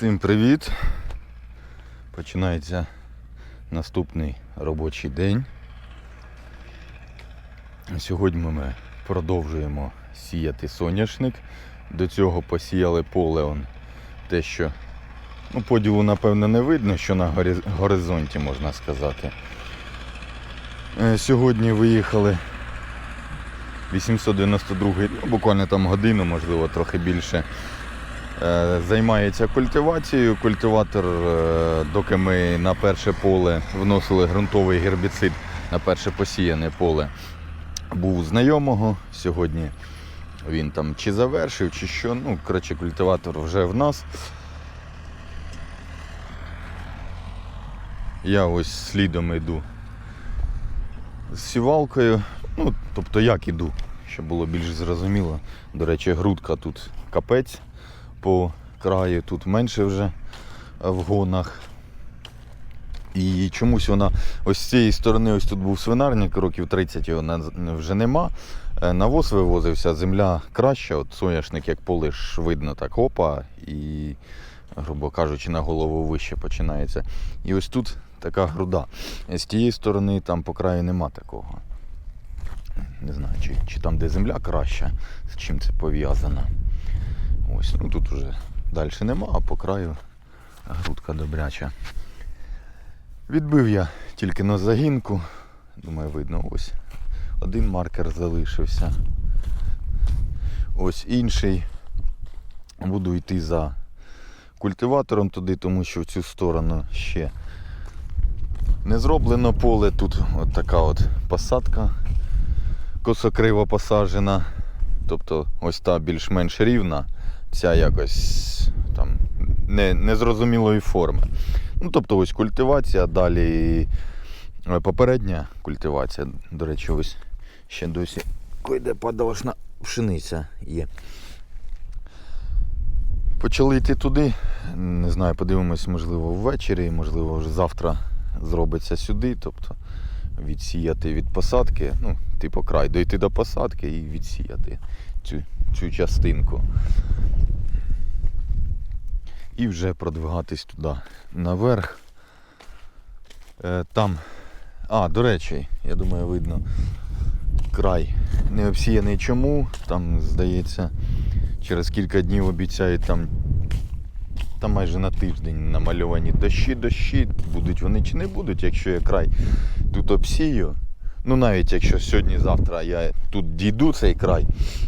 Всім привіт! Починається наступний робочий день. Сьогодні ми продовжуємо сіяти соняшник. До цього посіяли поле те, що ну, поділу, напевно, не видно, що на горизонті можна сказати. Е, Сьогодні виїхали 892 ну, буквально там годину, можливо, трохи більше. Е, Займається культивацією. Культиватор, е, доки ми на перше поле вносили ґрунтовий гербіцид на перше посіяне поле, був знайомого. Сьогодні він там чи завершив, чи що. Ну, коротше, культиватор вже в нас. Я ось слідом йду з сівалкою. Ну, тобто як іду, щоб було більш зрозуміло. До речі, грудка тут капець по краю, тут менше вже е, в гонах. І чомусь вона ось з цієї сторони, ось тут був свинарник, років 30 його вже нема. Е, Навоз вивозився, земля краща, от соняшник як полиш видно так опа, і, грубо кажучи, на голову вище починається. І ось тут така груда. З тієї сторони там по краю нема такого. Не знаю, чи, чи там, де земля краща, з чим це пов'язано. Ось, ну тут уже далі нема, а по краю грудка добряча. Відбив я тільки на загінку. Думаю, видно, ось один маркер залишився. Ось інший. Буду йти за культиватором туди, тому що в цю сторону ще не зроблено поле. Тут от така от посадка косокриво посаджена. Тобто ось та більш-менш рівна, ця якось там не, незрозумілої форми. Ну, тобто ось культивація, далі е, попередня культивація. До речі, ось ще досі койде подолашна пшениця є. Почали йти туди. Не знаю, подивимось, можливо, ввечері, можливо, вже завтра зробиться сюди. Тобто відсіяти від посадки, ну, типу край, дойти до посадки і відсіяти цю, цю частинку. І вже продвигатись туди наверх. Е, там. А, до речі, я думаю, видно край не обсіяний чому. Там, здається, через кілька днів обіцяють там. Там майже на тиждень намальовані дощі, дощі, будуть вони чи не будуть, якщо я край тут обсію. Ну навіть якщо сьогодні-завтра я тут дійду цей край,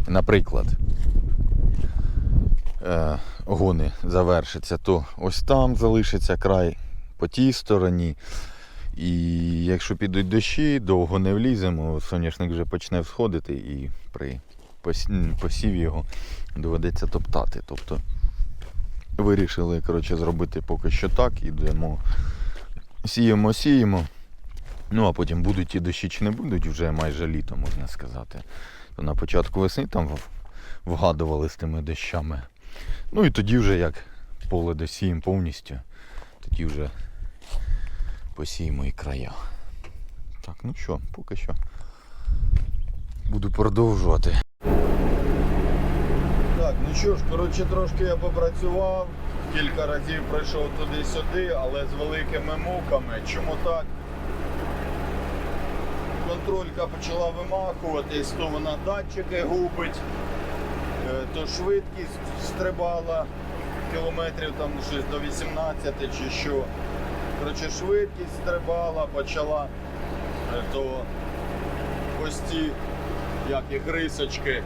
наприклад, е, гони завершаться, то ось там залишиться край по тій стороні. І якщо підуть дощі, довго не вліземо, соняшник вже почне всходити і при пос- посіві його доведеться топтати. Тобто вирішили коротше, зробити поки що так, ідемо, сіємо, сіємо. Ну, а потім будуть ті дощі чи не будуть, вже майже літо, можна сказати. То на початку весни там вгадували з тими дощами. Ну і тоді вже як поле досіємо повністю, тоді вже посіємо і края. Так, ну що, поки що буду продовжувати. Так, ну що ж, коротше, трошки я попрацював, кілька разів пройшов туди-сюди, але з великими муками. Чому так? Контролька почала вимахуватись, то вона датчики губить, е, то швидкість стрибала кілометрів там щось до 18 чи що. Коротше, швидкість стрибала, почала е, то ось як і грисочки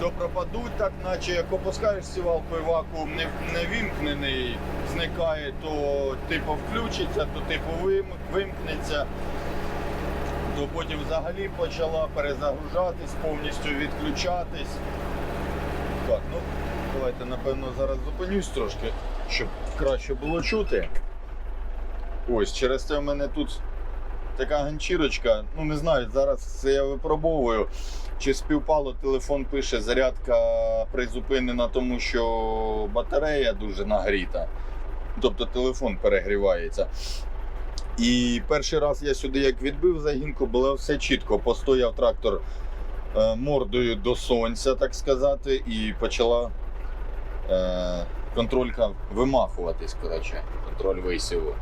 то пропадуть так, наче як опускаєш сівалку і вакуум не, не вимкнений, зникає, то типу включиться, то типу вим, вимкнеться, то потім взагалі почала перезагружатись, повністю відключатись. Так, ну давайте напевно зараз зупинюсь трошки, щоб краще було чути. Ось, через це в мене тут така ганчірочка. Ну не знаю, зараз це я випробовую. Чи співпало, телефон пише, зарядка призупинена, тому що батарея дуже нагріта. Тобто телефон перегрівається. І перший раз я сюди як відбив загінку, було все чітко. Постояв трактор е, мордою до сонця, так сказати, і почала е, контролька вимахуватись, коротше, контроль висіву.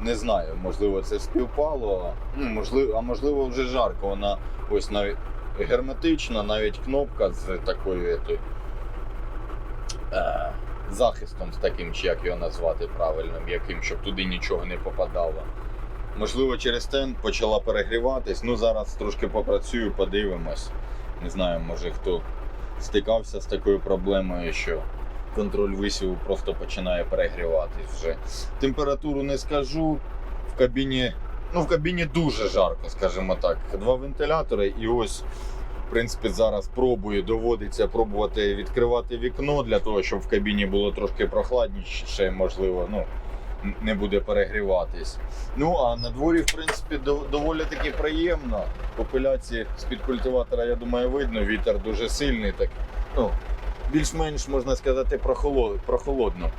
Не знаю, можливо, це співпало, ну, можливо, а можливо вже жарко. Вона ось навіть герметична, навіть кнопка з такою етою, е, захистом з таким, чи як його назвати правильним, яким, щоб туди нічого не попадало. Можливо, через те почала перегріватись. Ну, зараз трошки попрацюю, подивимось. Не знаю, може хто стикався з такою проблемою, що контроль висіву просто починає перегріватись вже. Температуру не скажу. В кабіні, ну в кабіні дуже жарко, скажімо так. Два вентилятори, і ось, в принципі, зараз пробую, доводиться пробувати відкривати вікно для того, щоб в кабіні було трошки прохладніше, можливо, ну, не буде перегріватись. Ну а на дворі, в принципі, доволі таки приємно. Популяції з-під культиватора, я думаю, видно, вітер дуже сильний. Так, ну, більш-менш можна сказати прохолод, прохолодно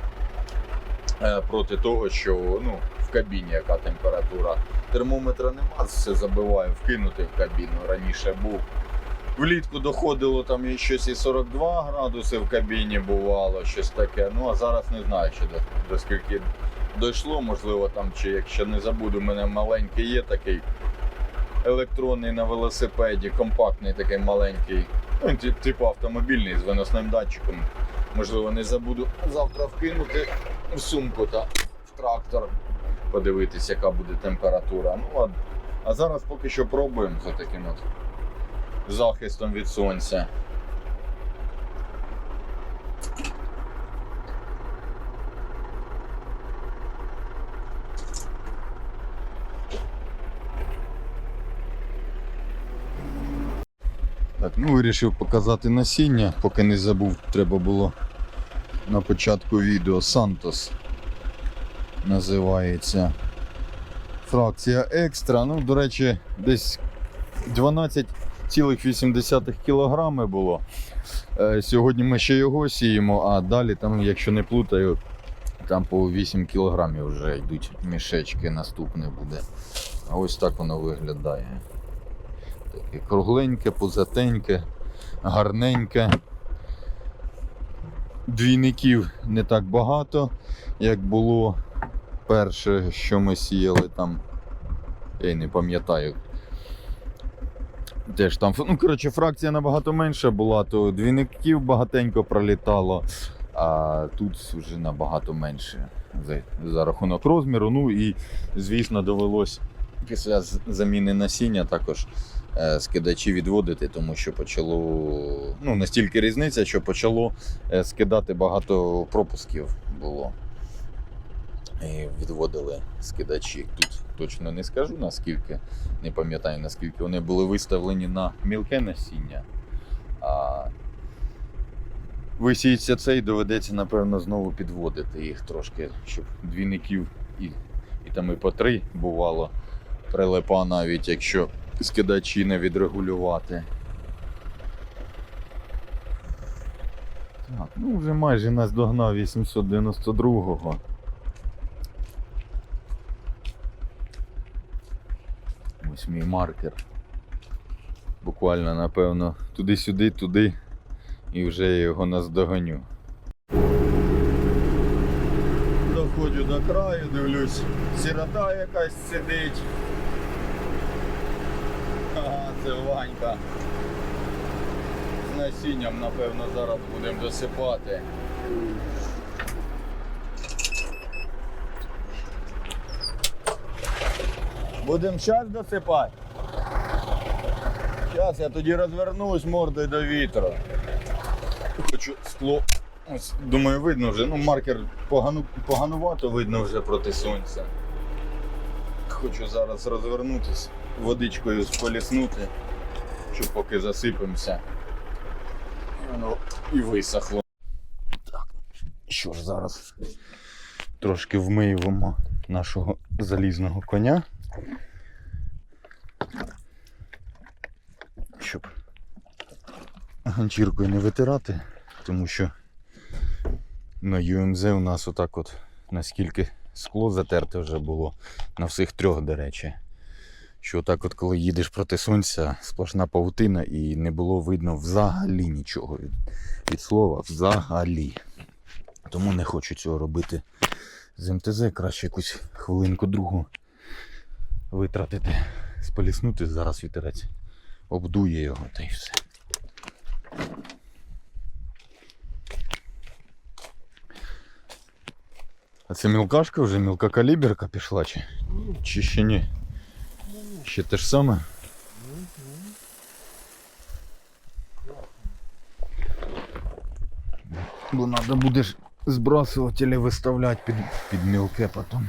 е, проти того, що ну, в кабіні яка температура. Термометра нема, все забиваю вкинути в кабіну. Раніше був. Влітку доходило там щось і 42 градуси в кабіні бувало, щось таке. Ну а зараз не знаю, чи до, до скільки дійшло, можливо, там, чи якщо не забуду, у мене маленький є такий електронний на велосипеді, компактний такий маленький, ну, типу автомобільний з виносним датчиком. Можливо, не забуду завтра вкинути в сумку та в трактор, подивитись, яка буде температура. Ну, а, а зараз поки що пробуємо за таким от захистом від сонця. Так, ну вирішив показати насіння, поки не забув, треба було на початку відео Сантос називається. Фракція екстра. Ну, до речі, десь 12,8 кілограми було. Е, Сьогодні ми ще його сіємо, а далі, там, якщо не плутаю, там по 8 кілограмів вже йдуть мішечки, наступне буде. А ось так воно виглядає. Таке кругленьке, пузатеньке, гарненьке. Двійників не так багато, як було перше, що ми сіяли там. Я й не пам'ятаю. Де ж там, ну, коротше, фракція набагато менша була, то двійників багатенько пролітало, а тут вже набагато менше за, за рахунок розміру. Ну і, звісно, довелось після заміни насіння також скидачі відводити, тому що почало ну, настільки різниця, що почало е, скидати багато пропусків було. І відводили скидачі. Тут точно не скажу наскільки, не пам'ятаю наскільки вони були виставлені на мілке насіння. А висіється цей, доведеться, напевно, знову підводити їх трошки, щоб двійників і, і там і по три бувало прилипа, навіть якщо скидачі не відрегулювати. Так, ну вже майже нас догнав 892-го. Ось мій маркер. Буквально, напевно, туди-сюди, туди, і вже я його наздоганю. Доходжу до краю, дивлюсь, сірота якась сидить. Це Ванька. З насінням, напевно, зараз будемо досипати. Будемо час досипати. Зараз я тоді розвернусь мордою до вітру. Хочу скло. Ось, думаю, видно вже. Ну, маркер погану, поганувато видно вже проти сонця. Хочу зараз розвернутись, водичкою споліснути, щоб поки засипемося. Воно і висохло. Так, що ж зараз трошки вмиємо нашого залізного коня. Щоб ганчіркою не витирати, тому що на ЮМЗ у нас отак от наскільки скло затерте вже було на всіх трьох, до речі. Що отак от коли їдеш проти сонця, сплошна павутина і не було видно взагалі нічого від, від слова взагалі. Тому не хочу цього робити з МТЗ. Краще якусь хвилинку другу витратити, споліснути, зараз вітерець обдує його та й все. А це мілкашка вже мілка каліберка пішла чи? Чи ще ні? Ще те ж саме? Бо треба буде ж збрасувати або виставляти під, під мілке потім.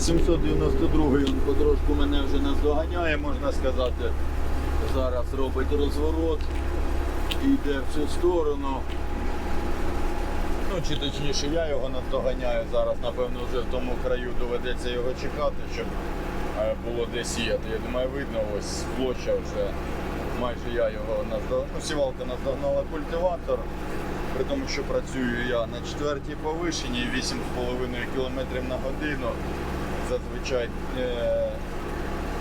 792 він потрошку мене вже наздоганяє, можна сказати. Зараз робить розворот, і йде в цю сторону. Ну, Чи точніше я його наздоганяю, зараз напевно вже в тому краю доведеться його чекати, щоб е, було де сіяти. Я думаю, видно, ось площа вже майже я його наздогнав. Ну, сівалка наздогнала культиватор, при тому, що працюю я на четвертій повишенні 8,5 км на годину. Зазвичай е,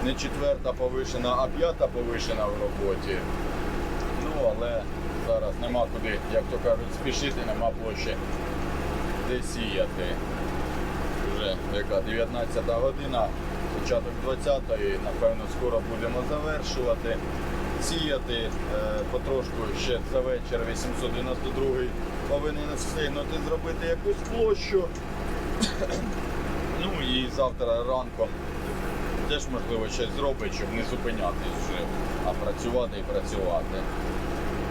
не четверта повишена, а п'ята повишена в роботі. Ну, але зараз нема куди, як то кажуть, спішити, нема площі де сіяти. Вже яка 19 година, початок 20-ї, напевно, скоро будемо завершувати. Сіяти е, потрошку ще за вечір 892 повинен встигнути зробити якусь площу. І завтра ранком теж можливо щось зробить, щоб не зупинятись вже, а працювати і працювати.